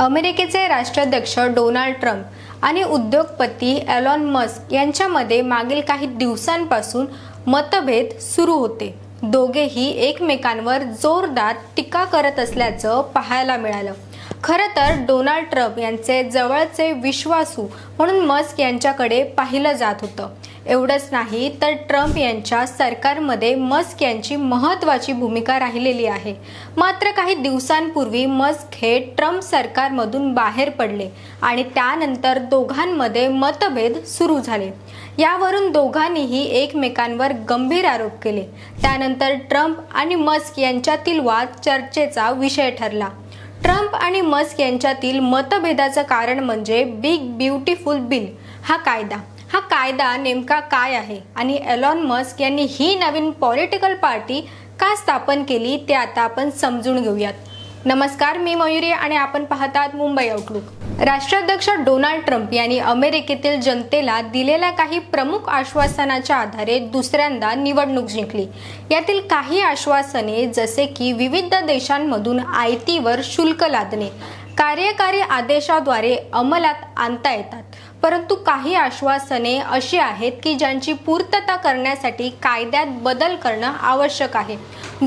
अमेरिकेचे राष्ट्राध्यक्ष Donald Trump आणि उद्योगपती एलॉन मस्क यांच्यामध्ये मागील काही दिवसांपासून मतभेद सुरू होते. दोघेही एकमेकांवर जोरदार टीका करत असल्याचं पाहायला मिळालं. खरं तर डोनाल्ड ट्रम्प यांचे जवळचे विश्वासू म्हणून मस्क यांच्याकडे पाहिलं जात होतं. एवढंच नाही तर ट्रम्प यांच्या सरकारमध्ये मस्क यांची महत्त्वाची भूमिका राहिलेली आहे. मात्र काही दिवसांपूर्वी मस्क हे ट्रम्प सरकारमधून बाहेर पडले आणि त्यानंतर दोघांमध्ये मतभेद सुरू झाले. यावरून दोघांनीही एकमेकांवर गंभीर आरोप केले. त्यानंतर ट्रम्प आणि मस्क यांच्यातील वाद चर्चेचा विषय ठरला. ट्रम्प आणि मस्क यांच्यातील मतभेदाचं कारण म्हणजे बिग ब्युटिफुल बिल हा कायदा. हा कायदा नेमका काय आहे? आणि एलॉन मस्क यांनी ही नवीन पॉलिटिकल पार्टी का स्थापन केली ते आता आपण समजून घेऊयात. नमस्कार मी मयुरी आणि आपण पाहतात मुंबई आउटलुक राष्ट्राध्यक्ष डोनाल्ड ट्रम्प यांनी अमेरिकेतील जनतेला दिलेल्या काही प्रमुख आश्वासनाच्या आधारे दुसऱ्यांदा निवडणूक जिंकली. यातील काही आश्वासने जसे की विविध देशांमधून आयतीवर शुल्क लादणे कार्यकारी आदेशाद्वारे अंमलात आणता येतात. परंतु काही आश्वासने अशी आहेत की ज्यांची पूर्तता करण्यासाठी कायद्यात बदल करणं आवश्यक आहे.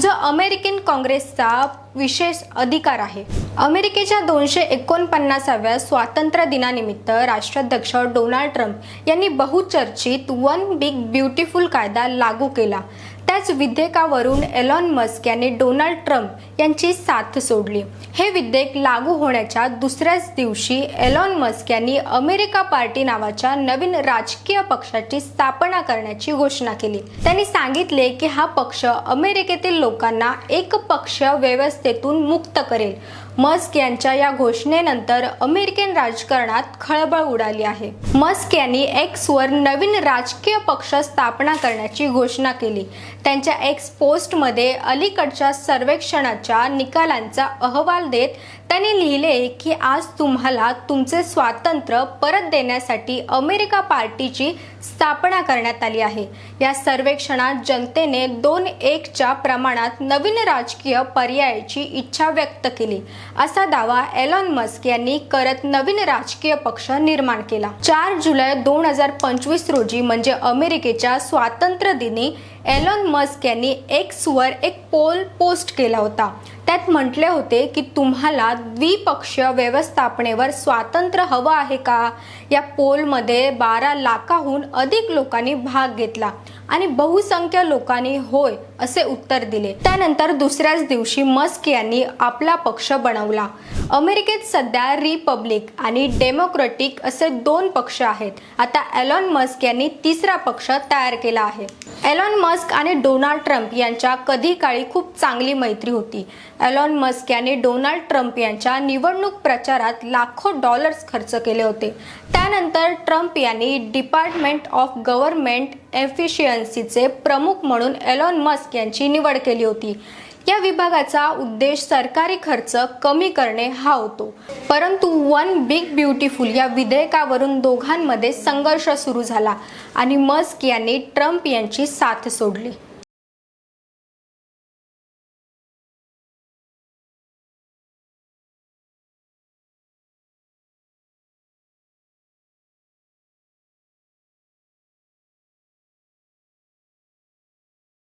जो अमेरिकन काँग्रेसचा विशेष अधिकार आहे. अमेरिकेच्या दोनशे एकोणपन्नासाव्या स्वातंत्र्य दिनानिमित्त राष्ट्राध्यक्ष डोनाल्ड ट्रम्प यांनी बहुचर्चित वन बिग ब्युटिफुल कायदा लागू केला. त्याच विधेयकावरून एलॉन मस्क यांनी डोनाल्ड ट्रम्प यांची साथ सोडली. हे विधेयक लागू होण्याच्या दुसऱ्याच दिवशी एलॉन मस्क यांनी अमेरिका पार्टी नावाच्या नवीन राजकीय पक्षाची स्थापना करण्याची घोषणा केली. त्यांनी सांगितले की हा पक्ष अमेरिकेतील लोकांना एक पक्ष व्यवस्थेतून मुक्त करेल. मस्क यांच्या या घोषणेनंतर अमेरिकन राजकारणात खळबळ उडाली आहे. मस्क यांनी एक्सवर नवीन राजकीय पक्ष स्थापना करण्याची घोषणा केली. त्यांच्या एक्स पोस्टमध्ये अलीकडच्या सर्वेक्षणाच्या निकालांचा अहवाल देत त्यांनी लिहिले की आज तुम्हाला तुमचे स्वातंत्र्य परत देण्यासाठी अमेरिका पार्टीची स्थापना करण्यात आली आहे. या सर्वेक्षणात जनतेने दोन एकच्या प्रमाणात नवीन राजकीय पर्यायाची इच्छा व्यक्त केली. असा दावा एलॉन मस्क यांनी करत नवीन राजकीय पक्ष निर्माण केला. चार जुलै दोन हजार पंचवीस रोजी म्हणजे अमेरिकेच्या स्वातंत्र्य दिनी एलॉन मस्क यांनी एक्सवर एक पोल पोस्ट केला होता. त्यात म्हटले होते की तुम्हाला द्विपक्षीय व्यवस्थापनेवर स्वातंत्र्य हवं आहे का? या पोलमध्ये बारा लाखाहून अधिक लोकांनी भाग घेतला आणि बहुसंख्य लोकांनी होय असे उत्तर दिले. त्यानंतर दुसऱ्याच दिवशी मस्क यांनी आपला पक्ष बनवला. अमेरिकेत सध्या रिपब्लिक आणि डेमोक्रेटिक असे दोन पक्ष आहेत. आता एलॉन मस्क यांनी तिसरा पक्ष तयार केला आहे. एलॉन मस्क आणि डोनाल्ड ट्रम्प यांच्या कधी काळी खूप चांगली मैत्री होती. एलॉन मस्क यांनी डोनाल्ड ट्रम्प यांच्या निवडणूक प्रचारात लाखो डॉलर्स खर्च केले होते. त्यानंतर ट्रम्प यांनी डिपार्टमेंट ऑफ गव्हर्नमेंट एफिशियन्सीचे प्रमुख म्हणून एलॉन मस्क यांची निवड केली होती. या विभागाचा उद्देश सरकारी खर्च कमी करणे हा होतो. परंतु वन बिग ब्युटिफुल या विधेयकावरून दोघांमध्ये संघर्ष सुरू झाला आणि मस्क यांनी ट्रम्प यांची साथ सोडली.